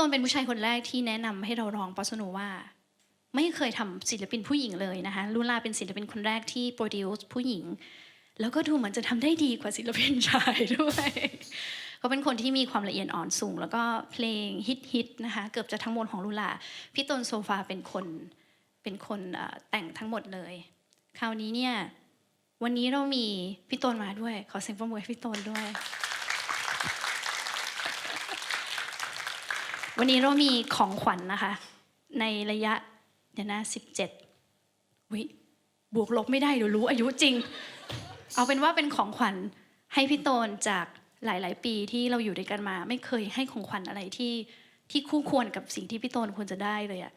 ต้นเป็นผู้ชายคนแรกที่แนะนำให้เราร้องปอสโนว่า ไม่เคยทำศิลปินผู้หญิงเลยนะคะลูลาเป็นศิลปินคนแรกที่โปรดิวซ์ผู้หญิง แล้วก็ดูเหมือนจะทำได้ดีกว่าศิลปินชายด้วยเขาเป็นคนที่มีความละเอียดอ่อนสูง แล้วก็เพลงฮิตๆนะคะเกือบจะทั้งหมดของลูลาพี่ต้นโซฟาเป็นคนเป็นคนแต่งทั้งหมดเลย คราวนี้เนี่ยวันนี้เรามีพี่ต้นมาด้วย ขอเสียงปรบมือให้พี่ต้นด้วย วันนี้เรามีของขวัญนะคะ ในระยะเดี๋ยวนะสิบเจ็ดวิบวกลบไม่ได้เดี๋ยวรู้อายุจริง เอาเป็นว่าเป็นของขวัญให้พี่โตนจากหลาย ๆ ปีที่เราอยู่ด้วยกันมา ไม่เคยให้ของขวัญอะไรที่ที่คู่ควรกับสิ่งที่พี่โตนควรจะได้เลยอะ่ะ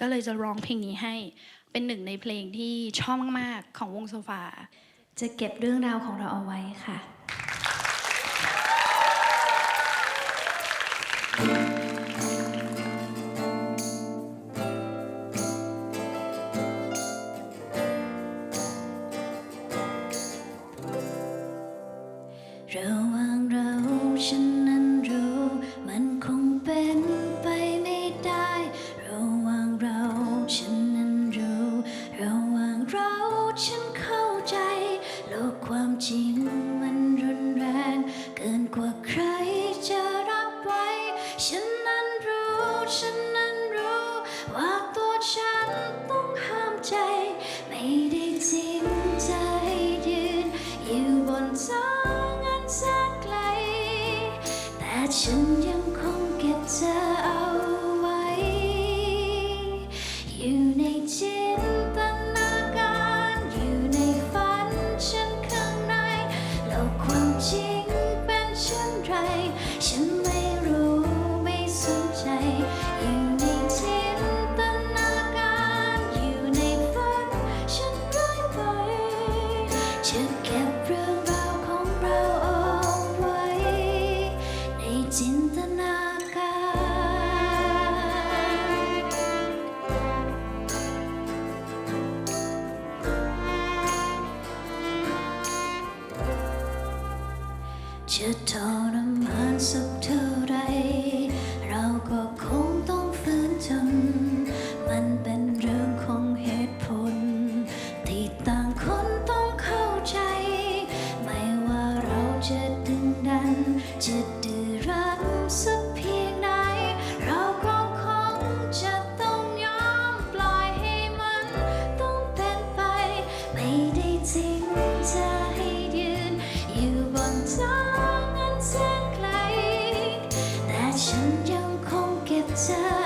ก็เลยจะร้องเพลงนี้ให้เป็นหนึ่งในเพลงที่ชอบมาก ๆ ของวงโซฟา จะเก็บเรื่องราวของเราเอาไว้ค่ะระ ฉันนั้นรู้ ว่าตัวฉันต้องห้ามใจ ไม่ได้จริงใจยืน อยู่บนทางอันแสนไกล แต่ฉัน จะทรมานสักเท่าไร เราก็คงต้องฝืนทนมันเป็นเรื่องของเหตุผล ที่ต่างคนต้องเข้าใจ ไม่ว่าเราจะดึงดันจะ ง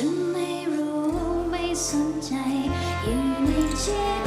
ฉันไม่รู้ไม่สนใจอยู่ในจิ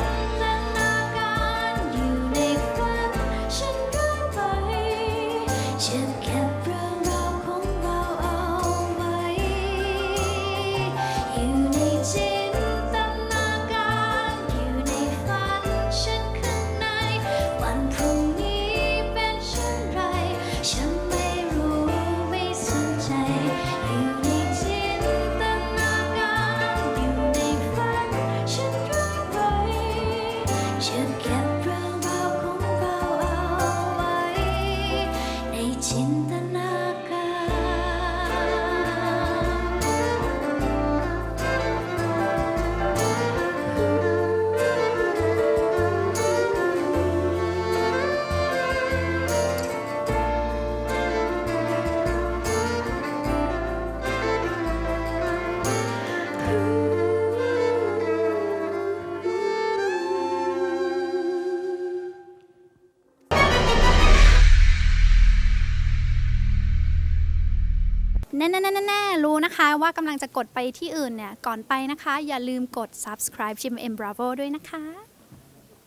แน่ๆๆๆรู้นะคะว่ากำลังจะกดไปที่อื่นเนี่ย ก่อนไปนะคะ อย่าลืมกด subscribe GMM Bravo ด้วยนะคะ